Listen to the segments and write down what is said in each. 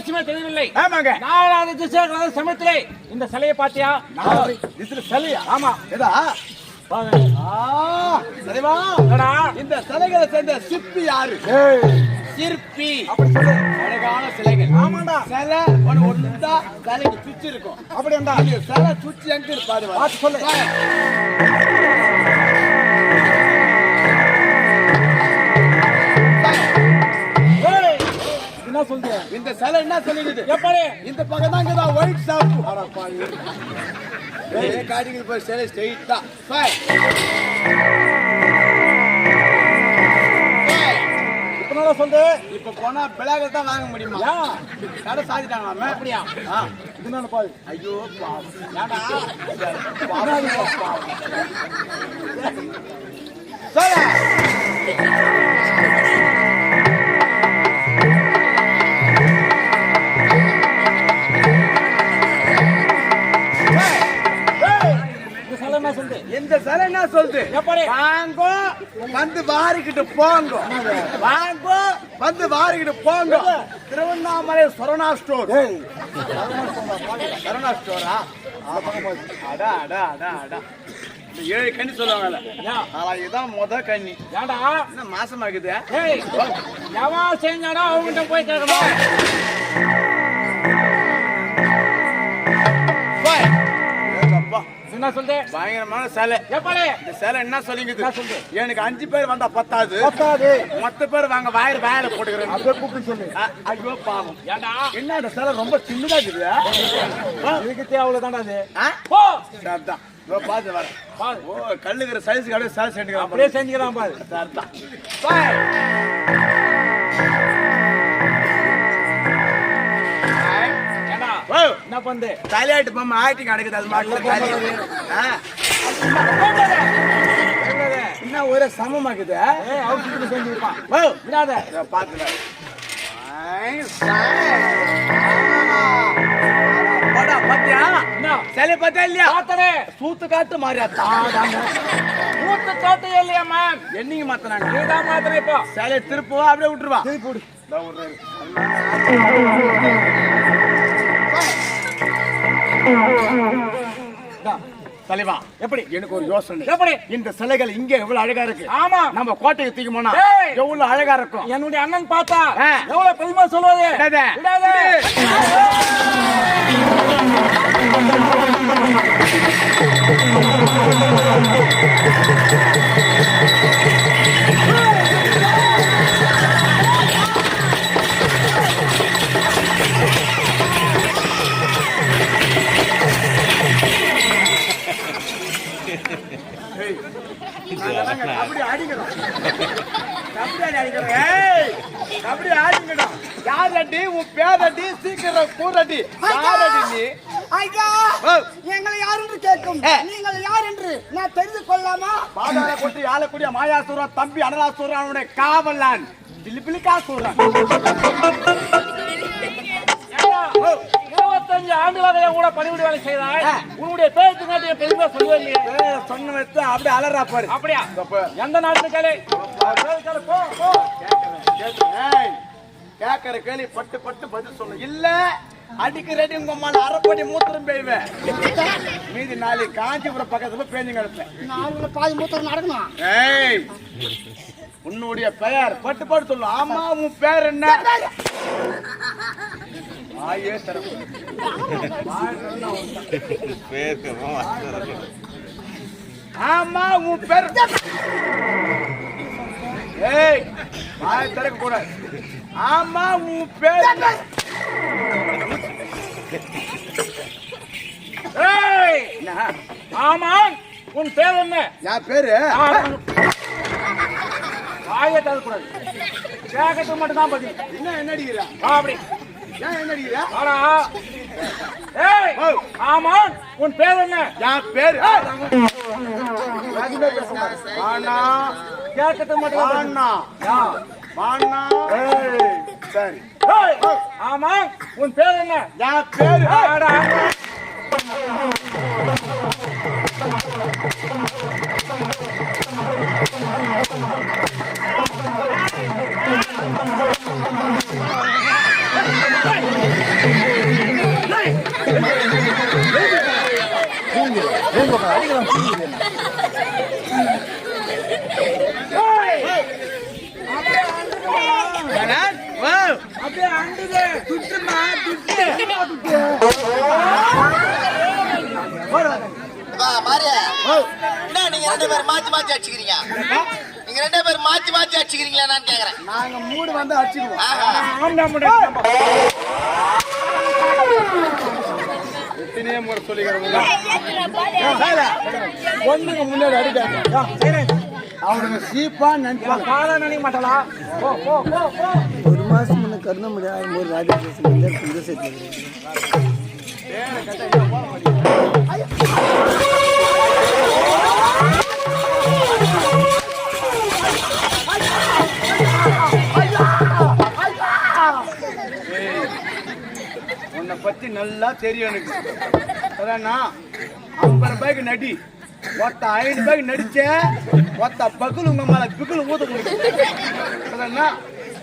வித்தியாசமே தெரியவில்லை. ஆமாங்க. நாலாவது திசை சமயத்திலே இந்த சிலையை பாத்தியா இதுல சிலையா ஆமா. ஏதா? இந்த சிலைகளை சேர்ந்த சிற்பி யாரு? சிற்பி. அப்படி சொல்லு. அழகான சிலைகள். ஆமாண்டா. சிலை ஒன்று ஒன்றுதா சிலைக்கு சுற்றி இருக்கும். அப்படியாண்டா. இது சிலை சுற்றி எங்க இருப்பாரு சொல்லு. என்ன சொல்ற இந்த சிலை என்ன சொல்லிடுது எப்படி? இந்த பக்கம் தான் இங்கதான் ஒயிட் ஷாப் ஏய் காட்டிங்க போய் சிலை ஸ்ட்ரெயிட்டா ஃபைன் இப்ப நல்லா சொல்லு இப்ப போனா பிளாக தான் வாங்க முடியுமா? கடை சாதிட்டாங்களாமே அப்படியா? ஆ. இது நான் பாரு ஐயோ பாவம். இந்த சிலை என்ன சொல்லுது? வாங்கோ வந்து வாரிக்கிட்டு போங்க. வாங்கோ வந்து வாரிக்கிட்டு போங்க. திருவண்ணாமலை சரவணா ஸ்டோர். ஏய். சரவணா ஸ்டோரா? அடா அடா அடா அடா. ஏழு கண்ணி சொல்லுவாங்கல்ல. இதுதான் முத கண்ணி. ஏன்டா என்ன மாசமாக்குது செஞ்சாடா அவங்ககிட்ட போய் கேட்கணும்? என்ன சொல்லுது பயங்கரமான சேலை. எப்படி இந்த சேலை என்ன சொல்லிங்குது? எனக்கு அஞ்சு பேர் வந்தா பத்தாது. பத்தாது. மொத்த பேர் வாங்க வாயில வாயில போட்டுக்கிறேன். அப்படியே கூப்பிட்டு சொல்லு. ஐயோ பாவம். ஏன்டா என்ன இந்த சேலை ரொம்ப சின்னதா இருக்குது? இதுக்கு தேவைதான்டா அது. ஆ? போ. சரிதான் பாரு ஓ கல்லுக்கிற சைஸுக்கு அப்படியே சேலை செஞ்சுக்கிறான் அப்படியே செஞ்சுக்கிறான் பாரு. சரிதான் என்ன பண்ணுது தலையாட்டு பொம்மை ஆக்டிங் நடக்குது அது மாட்டில் என்ன ஒரே சமமாக்குது ஏய் அவுட்டு செஞ்சுருப்பான் ஓ விடாத. என்ன? சிலை பார்த்தா இல்லையா? பாத்தனே சூத்து காட்டு மாறியாத்தா ஊத்து தோட்டம் இல்லையா மேம் என்னைக்கு மாத்தினாங்க? நீதான் மாத்திரம் இப்போ. சிலையை திருப்புவா அப்படியே விட்டுருவா. திருப்பி விடு. இதோ விடுறாரு. இந்தா. தலைவா எப்படி? எனக்கு ஒரு யோசனை. எப்படி? இந்த சிலைகள் இங்க எவ்வளவு அழகா இருக்கு? ஆமா. நம்ம கோட்டைக்கு தூக்கி போனா. எவ்வளவு அழகா இருக்கும்? என்னுடைய அண்ணன் பார்த்தா. எவ்வளவு பெருமை சொல்லுவது விடாத. கபடி ஏய் கபடி ஆடிக்கணும். யார் அடி உன் பேர் அடி சீக்கிரம் கூறடி யார் அடி நீ? ஐயா ஓ, எங்களை யார் என்று கேட்கும். நீங்கள் யார் என்று நான் தெரிந்து கொள்ளலாமா பாதாள கொட்டி ஆளக்கூடிய மாயாசூரன் தம்பி அனலாசூரன் அவனுடைய காவலான். பிலிபிலிக்கா சூரன். இருபத்தஞ்சு ஆண்டுகளாக என் கூட பணிவிட வேலை செய்தாய் ஆ. உன்னுடைய பேருக்கு காட்டிய பெருமை சொல்லுவே இல்லையே சொன்ன வச்சு அப்படியே அலறா பாரு. அப்படியா? அப்ப, எந்த நாட்டு ஏய், கேட்கிற கேள்வி பட்டு பட்டு பதில் சொல்லு. இல்ல அடிக்க ரெடி உங்க அம்மா அரைப்படி மூத்திரம் பெய்வேன். மீதி நாளைக்கு காஞ்சிபுரம் பக்கத்துல பேஞ்சு கிடப்பேன். பாதி மூத்தர் நடக்கணும். ஏய் உன்னுடைய பெயர் பட்டு பட்டு சொல்லு. ஆமா உன் பேர் என்ன? ஆயே சிறப்பு ஆமா உன் பேர் ஏய் வாய் திறக்க கூடாது. ஆமா உன் பேர்? ஏய்? ஆமா உன் பேர் என்ன? என் பேரு? வாயை தரக்கூடாது. கேட்கறது மட்டும் தான் பதில். என்ன என்ன அடிக்கிறா? அப்படி. ஏன் என்ன அடிக்கிறா? வாடா. ஏய். ஆமா உன் பேர் என்ன? என் பேரு? வாண்ணா. கேட்கறது மட்டும் தான். வாண்ணா. யா. வாண்ணா. ஏய். சரி. ஏய், ஆமா உன் பேர் என்ன? என் பேரு? வாடா. அப்படியே அண்டுது துட்டுமா துட்டு துட்டு மாறியா என்ன நீங்க ரெண்டு பேரும் மாத்தி மாத்தி அடிச்சுக்கிறீங்க? நீங்க ரெண்டு பேரும் மாத்தி மாத்தி அடிச்சுக்கிறீங்களா நான் கேக்குறேன் நாங்க மூடு வந்து முடா எத்தனையோ முறை சொல்லிக்கிறவங்க பொண்ணுங்க முன்னாடி அடிக்காங்க அவனுங்க சீப்பா நினைப்பாங்க காலை நினைக்க மாட்டாளா போ போ போ போ ஒரு மாசம் முன்ன கருணாமணி ஆகும்போது ராஜா பேசுறது இந்த சேர்த்து பத்தி நல்லா தெரியும் எனக்கு. அதான்னா ஐம்பது ரூபாய்க்கு நடி. மொத்த ஐநூறு ரூபாய்க்கு நடிச்ச ஒத்த பகுல் உங்க மேல பிகுல் ஊத முடியும் கேக்குறது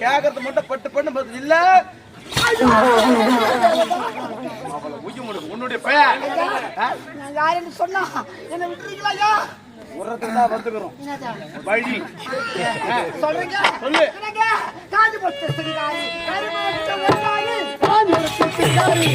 கேட்கறது மட்டும் பட்டு பண்ணு பார்த்து இல்ல. அவளை உன்னுடைய பையன் யாருன்னு சொன்னா என்ன விட்டுறீங்களா ஐயா? உரத்துல வந்துக்கிறோம். வழி. ஆ, சொல்றீங்க சொல்லு. காஞ்சி போட்டு சிங்காரி காஞ்சி போட்டு சிங்காரி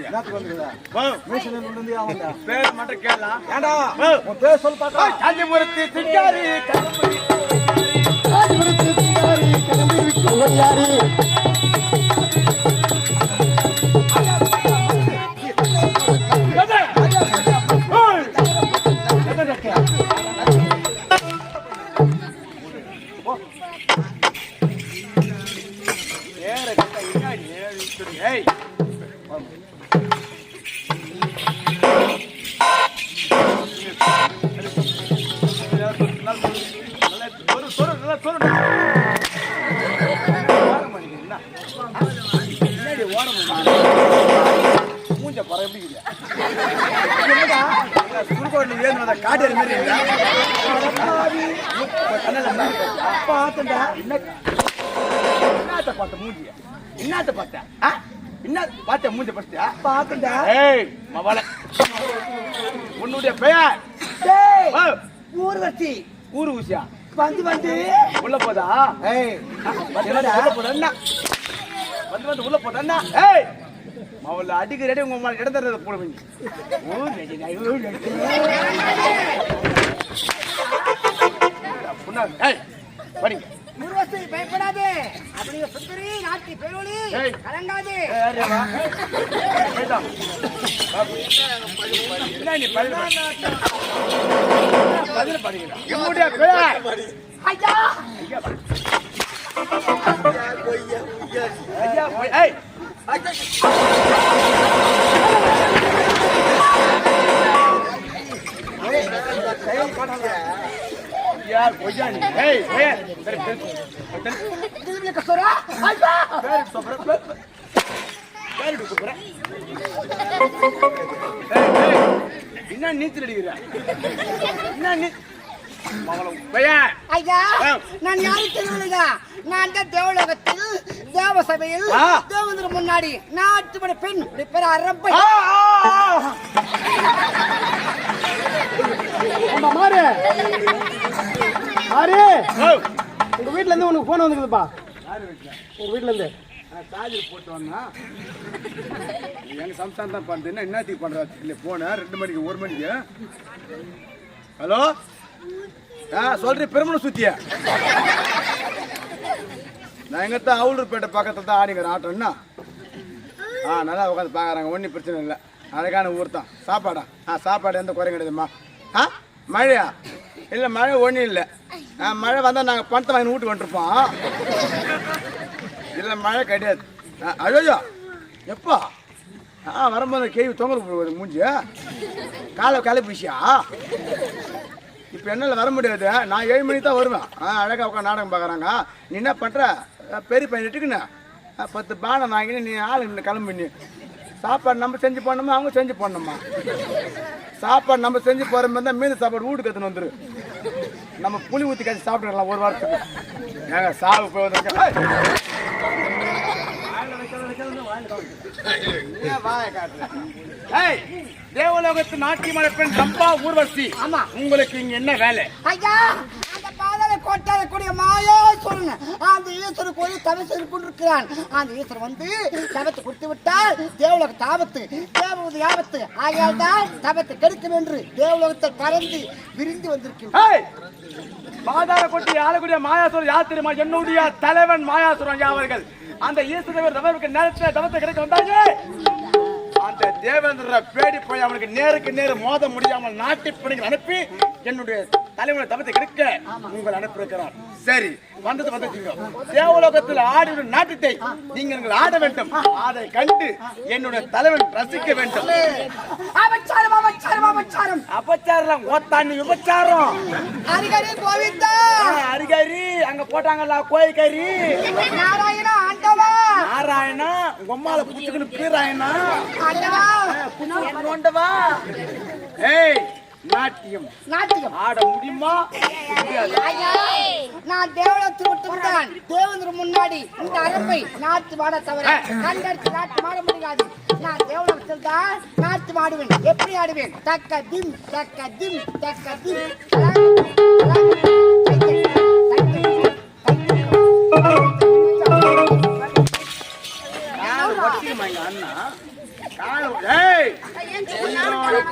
என்னத்துக்கு வந்துக்கிறேன் மிஷின் வந்து அவன் பேர் மட்டும் கேளலாம் ஏண்டா உன் பேர் காஞ்சிபுரத்து என்னத்த பார்த்த? என்ன பார்த்த மூஞ்ச பார்த்தியா பாத்துண்டா ஏய் மவள. உன்னுடைய பெயர்? டேய் ஊர்வசி. ஊரு ஊசியா? வந்து வந்து. உள்ள போதா? ஏய் வந்து வந்து உள்ள போதா என்ன? வந்து வந்து உள்ள ஏய் மவள அடிக்க ரெடி உங்க தர்றத போடுவீங்க ஓ ரெடி ஓ ரெடி புண்ணா ஏய் படிங்க. ஊர்வசி பயப்படாதே. அப்படியே சுந்தரி நாட்டி பெருவழி. கலங்காதே. ஐயா. ஐயா. ஐயா போய் ஏய் ஐயா கொய்யா நீ ஏய் பெயர் சரி பேர் திரும்பி கசோரா ஐயா பேர் சொல்றேன் பேர் பேர் எடுக்க போறேன் ஏய், ஏய், என்ன நீச்சல் அடிக்கிற என்ன நீ மகளம் பெயர் ஐயா ஆ. நான் யாரு தெரியலையா நான் தான் தேவலோகத்தில் தேவ சபையில். தேவதற்கு முன்னாடி நாட்டுப்பட பெண் பேர் அரம்பை. ஆ, ஆ, ஆமா மாறு. மாறு. உங்க வீட்ல இருந்து உனக்கு போன் வந்துக்குதுப்பா. யாரு வீட்டுல? உங்க வீட்ல இருந்து. நான் சார்ஜர் போட்டு வந்தா எங்க சம்சாரம் தான் பண்ணுறது என்ன என்னத்துக்கு பண்றா? இல்லை போனேன் ரெண்டு மணிக்கு ஒரு மணிக்கு? ஹலோ? ஆ சொல்றேன் பெருமணம் சுத்திய? நான் எங்கத்தான் அவுளூர்பேட்டை பக்கத்தில் தான் ஆடிக்கிறேன் ஆட்டம்னா ஆ நல்லா உட்காந்து பார்க்குறாங்க ஒன்றும் பிரச்சனை இல்லை. அழகான ஊர் தான். சாப்பாடா? ஆ சாப்பாடு எந்த குறையும் கிடையாதும்மா. ஆ மழையா? இல்லை மழை ஒன்றும் இல்லை. ஆ மழை வந்தால் நாங்கள் பணத்தை வாங்கி வீட்டுக்கு வந்துருப்போம். இல்லை மழை கிடையாது. ஆ அழகா எப்போ? ஆ வரும்போது கேள்வி தொங்கல் போடுவது மூஞ்சி காலை கிளப்பிச்சியா இப்போ என்னால் வர முடியாது. நான் ஏழு மணிக்கு தான் வருவேன். ஆ அழகாக உட்காந்து நாடகம் பார்க்குறாங்க நீ என்ன பண்ணுற பெரிய பையன் இட்டுக்குண்ணே பத்து பானை வாங்கினு நீ ஆள் இன்னும் கிளம்பி நீ. சாப்பாடு நம்ம செஞ்சு போடணுமா அவங்க செஞ்சு போடணுமா சாப்பாடு நம்ம செஞ்சு போகிற மாதிரி தான் மீன் சாப்பாடு வீட்டுக்கு எடுத்துன்னு வந்துரு. நம்ம புளி ஊற்றி கழிச்சு சாப்பிட்டுக்கலாம் ஒரு வாரத்துக்கு. ஏங்க சாவு போய் வந்துருக்கேன் தேவலோகத்து நாட்டியமான பெண் சம்பா ஊர்வசி. ஆமா. உங்களுக்கு இங்க என்ன வேலை? ஐயா! அந்த பாதாள மாயேஸ்வரன் அந்த ஈஸ்வரன் கோயில் தவசு இருக்கிறான் அந்த ஈஸ்வரன் வந்து தவத்தை கொடுத்து விட்டால் தேவலோக தாபத்து தேவலோக யாபத்து. ஆகையால் தான் தவத்தை கெடுக்கும் என்று தேவலோகத்தை பறந்து விரிந்து வந்திருக்கிறோம் ஏய், கொட்டி ஆளக்கூடிய மாயாசுரன் யார் தெரியுமா? என்னுடைய தலைவன் மாயாசுரன் யாவர்கள் அவர்கள். அந்த ஈஸ்வரர் தவறுக்கு நேரத்தில் தவத்தை கிடைக்க வந்தாங்க. அந்த தேவேந்திர பேடி போய் அவனுக்கு நேருக்கு நேரு மோத முடியாமல் நாட்டி பணிகள் அனுப்பி என்னுடைய தலைவனை தவத்தை கிடைக்க உங்கள் அனுப்பியிருக்கிறார். சரி வந்தது வந்துட்டீங்க தேவலோகத்தில் ஆடிடும் நாட்டத்தை நீங்கள் ஆட வேண்டும். அதை கண்டு என்னுடைய தலைவன் ரசிக்க வேண்டும். அபச்சாரம் அபச்சாரம் அபச்சாரம். அபச்சாரம் ஓத்தாண்டி விபச்சாரம். ஹரிகரி கோவிந்தா. அரிகரி அங்க போட்டாங்கல்ல கோயிக்கறி நாராயணா ஆண்டவா. நாராயணா உம்மால புடிச்சுக்கணும் பீராயணா. ஆண்டவா. ஏய் நாட்டியம். நாட்டியம். ஆட முடியுமா? நான் தேவலத்து மட்டும்தான் தேவந்திர முன்னாடி இந்த அரப்பை நாட்டு மாட தவிர கண்டடிச்சு நாட்டு மாட முடியாது. நான் தேவலத்தில் தான் நாட்டு மாடுவேன். எப்படி ஆடுவேன்? தக்க திம் தக்க திம் தக்க திம் அண்ணா. காலை ஏய்!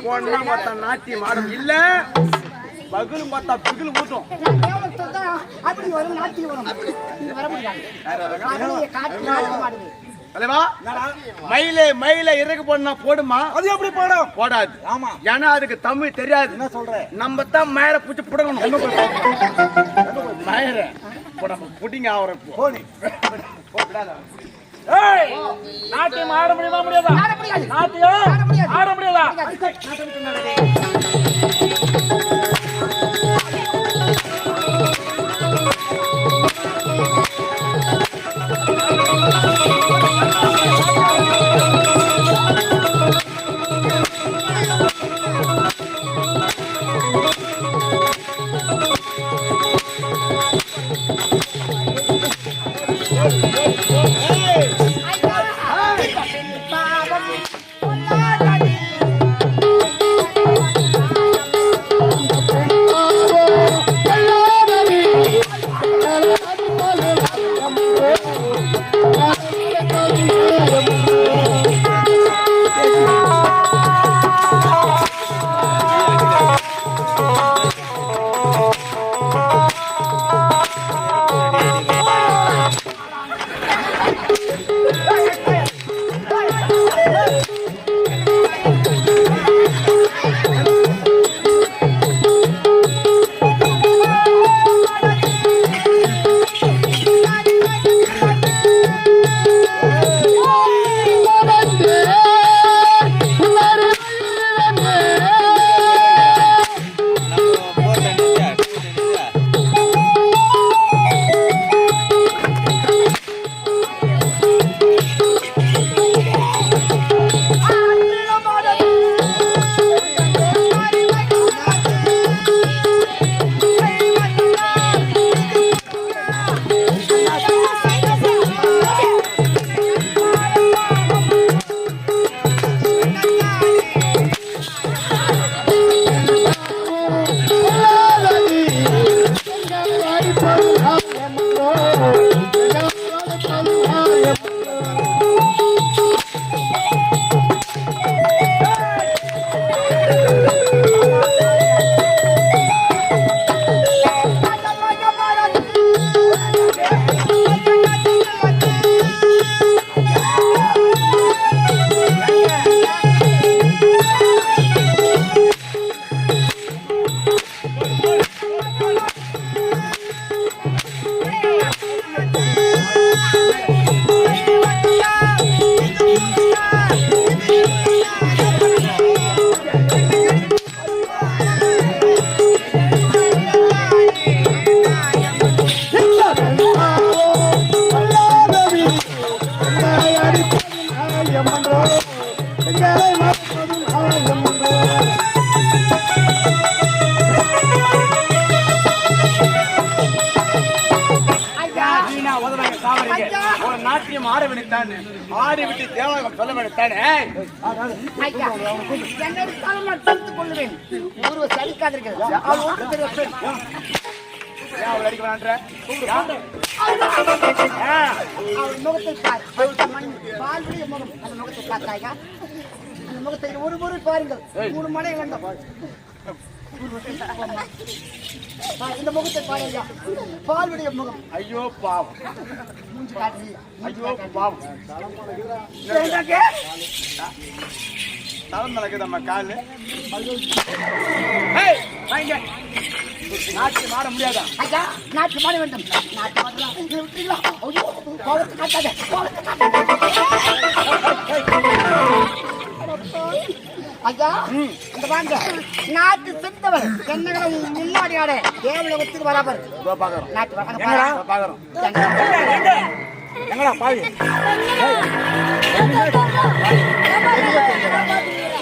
பொண்ணு மொத்த நாட்டியம் ஆடும் இல்ல பகுலும் பார்த்தா தேவலத்தில் தான் அப்படி வரும் நாட்டியம் வர முடியாது தலைவா மயிலே மயிலே இறகு போடனா போடுமா? அது எப்படி போடும்? போடாது. ஆமா. ஏன்னா அதுக்கு தமிழ் தெரியாது. என்ன சொல்ற? நம்ம தான் மயிரை பூச்சி புடங்கணும் மயிரை புடிங்க ஆவற போனி நாட்டியம் ஆட முடியுமா முடியாதா. நாட்டியம் ஆட முடியாது. நாட்டியம் ஆட விட்டு தேவகம் சொல்ல வேண்டித்தானே ஐயா, என்னை தலைமை தடுத்துக் கொள்ளுவேன். ஒருவர் சலிக்காதிருக்கிறது அவள் அடிக்க வேணான்ற. அவள் முகத்தை மண் பால்விடைய முகம். அந்த முகத்தை பார்த்தாயா முகத்தை ஒரு முறை பாருங்கள். மூணு மணி வேண்டாம். இந்த முகத்தை பாருங்க பால்விடைய முகம். ஐயோ பாவம். மூஞ்சி காட்டி ஐயோ பாவம். தலை மலக்கு நம்ம காலு. வாங்க. நாட்டியம் ஆட முடியாதா? ஐயா நாட்டு மாட வேண்டும். நாட்டு இதை விட்டுறீங்களா ஐயோ கோவத்தை காட்டாத கோவத்தை காட்டாத. ஐயா இந்த வாங்க நாட்டு முன்னாடி ஆட தேவலோகத்துக்கு வராபர் நாட்டு எங்கடா. பாக்குறோம். பாவி?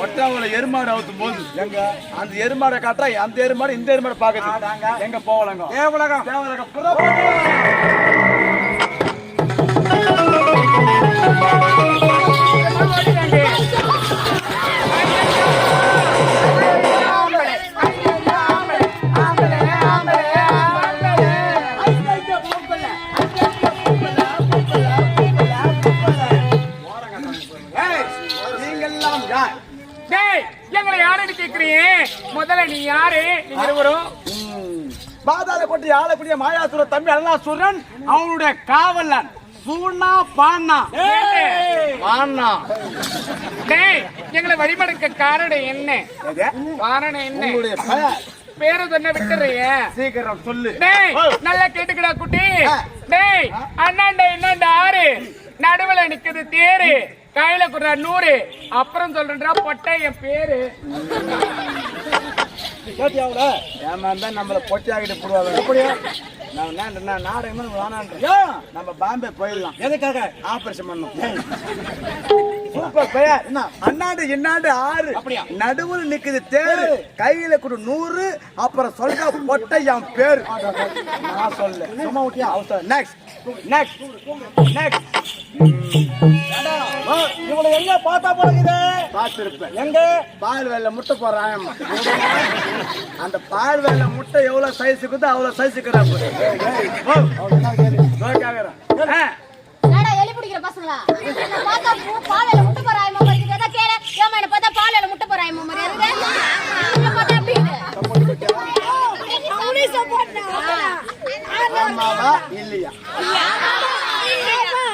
ஒட்டாவுல எருமாடு அவுத்தும் போது எங்க? அந்த எருமாடை காட்டா அந்த எருமாடு இந்த எருமாடை பாக்குது எங்க போவலங்க? தேவலகம் தேவலகம். நீங்கெல்லாம் முதல்ல நீ யாரு? நீங்க இருவரும். பாதாள கொட்டி ஆளக்கூடிய மாயாசுர தம்பி அல்லாசுரன் அவனுடைய காவலன் சூனா பானா பானா டேய் எங்களை வழிபடுக்க காரணம் என்ன? காரணம் என்ன? பேரு சொன்ன விட்டுறிய. சீக்கிரம் சொல்லு. டேய் நல்லா கேட்டுக்கடா குட்டி. டேய் அண்ணாண்ட என்னண்ட ஆறு. நடுவுல நிக்குது தேரு. கையில குடுற நூறு. அப்புறம் சொல்றா பொட்டை என் பேரு. கேட்டியாவுல? ஏமாந்தா நம்மள பொட்டியாகிட்டு போடுவாங்க. எப்படியா நான் நான் நாடகமே வேணான்றேன் நம்ம பாம்பே போயிடலாம். எதுக்காக? ஆபரேஷன் பண்ணும் சூப்பர் பெயர். என்ன? அண்ணாண்டு என்னாண்டு ஆறு. நடுவுல நிக்குது தேரு. கையில கூட நூறு. அப்புறம் சொல்ற பொட்டை என் பேர். நான் சொல்ல சும்மா விட்டியா அவசரம். நெக்ஸ்ட் நெக்ஸ்ட் நெக்ஸ்ட் இவனை எங்க பார்த்தா போறது பார்த்திருப்பேன் எங்க? பால் வேலை முட்டை போடுறான் அந்த பால் வேலை முட்டை எவ்வளவு சைஸ் இருக்குதோ அவ்வளவு சைஸ் என்னடா எலி பிடிக்கிற பசங்களா? என்ன பார்த்தா பூ பாலையில முட்டை போற ஆயமா மாதிரி இருக்குது எதா கேளு. ஏமா என்ன பார்த்தா பாலையில முட்டை போற ஆயமா மாதிரி பார்த்தா ஆமாவா? இல்லையா?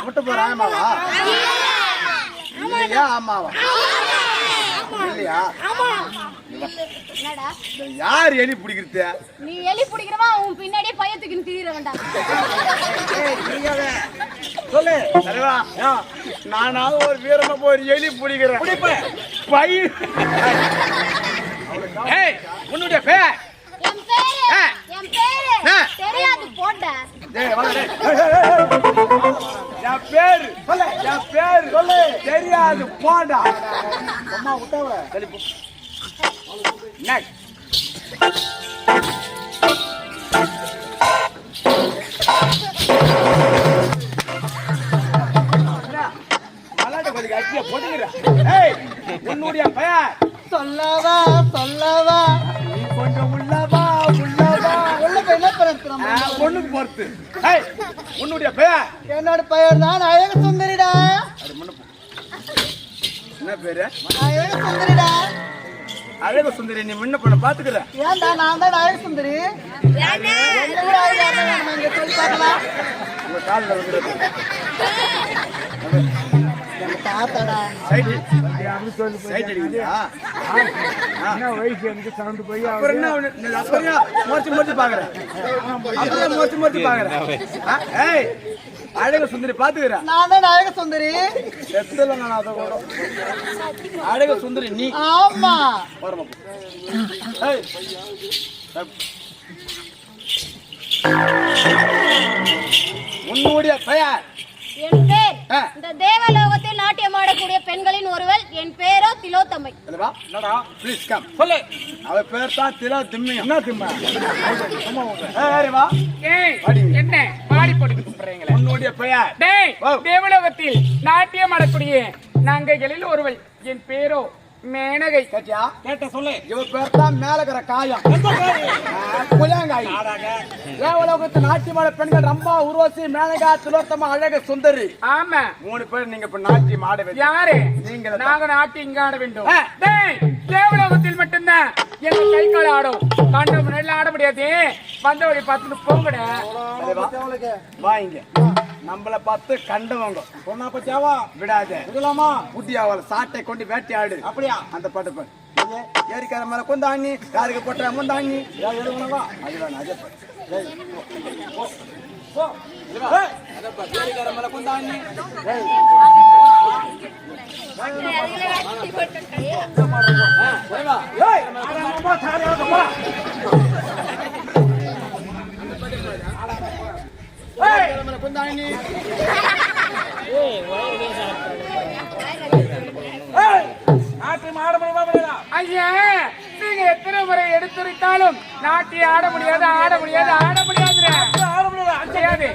முட்டை போற ஆமாவா இல்லையா? ஆமாவா? இல்லையா? என்னடா? இந்த யார் எலி பிடிக்கிறது? நீ எலி பிடிக்கிறவன் உன் பின்னாடியே பைய தூக்கின்னு திரியிற வேண்டாம் சொல்லு. தலைவா நானாவது ஒரு வீரமா போய் ஒரு எலி பிடிக்கிறேன். பை ஏய் உன்னுடைய பேர்? என் பேரு ஆ. என் பேரு. ஆ. தெரியாது போட்ட டேய், வாடா, டேய். என் பேரு சொல்லு. என் பேரு தெரியாது போடா. அம்மா விட்டவ உன்னுடைய பெயர். சொல்லவா சொல்லவா. நீ கொஞ்சம் உள்ளவா உள்ள போய் என்ன பிறக்கிறோம் ஆ, பொண்ணுக்கு பொறுத்து. உன்னுடைய பெயர் என்னோட பெயர் தான் அழகு சுந்தரிடா அது முன்ன போ. என்ன பேரு? அழகு சுந்தரிடா அழகு சுந்தரி நீ முன்ன பண்ண பாத்துக்கிற. ஏன்டா நான் தான் அழகு சுந்தரி என்ன விட தாத்தாடா அப்புறம் என்ன ஒண்ணு, நீ அப்புறம் ஏன் மொறச்சு மொறச்சு பாக்குற அப்புறம் ஏன் மொறச்சு மொறச்சு பாக்குற ஆ, ஏய் அழகு சுந்தரி பாத்துக்கிற. நான் தான் அழகு சுந்தரி? எத்தல நான் அதை கூட. அழகு சுந்தரி நீ. ஆமா. வரமா ஏய். உன்னுடைய பெயர்? என் பேர். இந்த தேவலோகத்தில் ஆடக்கூடிய பெண்களின் ஒருவள் என் பேரோ திலோத்தமை என்னடா என்னடா? ப்ளீஸ் கம் சொல்லு. அவ பேர் தான் திலா திம்மி என்ன திம்மா? ஏய் வா. ஏய். என்ன? மாடி போட்டு கூப்பிடுறீங்களே. உன்னுடைய பெயர். டேய் ஓ. தேவலோகத்தில் நாட்டியம் ஆடக்கூடிய நங்கைகளில் ஒருவள் என் பேரோ மேனகை. கேட்டியா? கேட்ட சொல்லு. இவ பேர் தான் மேல இருக்கிற காயம் புளியாங்காய். தேவலோகத்து நாட்டியமான பெண்கள் ரம்பா உருவசி மேனகா திலோத்தமா அழக சுந்தரி. ஆமா. மூணு பேர் நீங்க இப்ப நாட்டியம் ஆட வைக்க யாரு? நீங்களே தான். நாங்க நாட்டி இங்க ஆட வேண்டும். தேவலோகத்தில் மட்டும்தான் எங்க கை கால் ஆடும். கண்ட முன்னாடி ஆட முடியாது. வந்தவழி பார்த்துட்டு போங்கடா. வா இங்க. நம்மள பார்த்து கண்டவங்க பொண்ணா பத்தியாவா விடாத விடலாமா புட்டியாவல சாட்டை கொண்டு வேட்டையாடு அப்படியா அந்த பாட்டு பாடு ஏரிக்கார மேல கொந்தாண்ணி யாருக்கு போட்ட முந்தாண்ணி அது வேணும் அதே. ஏரிக்கார மேல கொந்தாண்ணி ஏய். ஆ, போய் வா. ஏய், போ, சாரி, வாங்க, போ. ஏய், ஏரிக்கார மேல கொந்தாண்ணி. ஏய், நாட்டு மாட முடியுமா ஐயா நீங்க எத்தனை முறை எடுத்துரைத்தாலும் நாட்டி ஆட முடியாது ஆட முடியாது ஆட முடியாது ஆட முடியாது முடியாது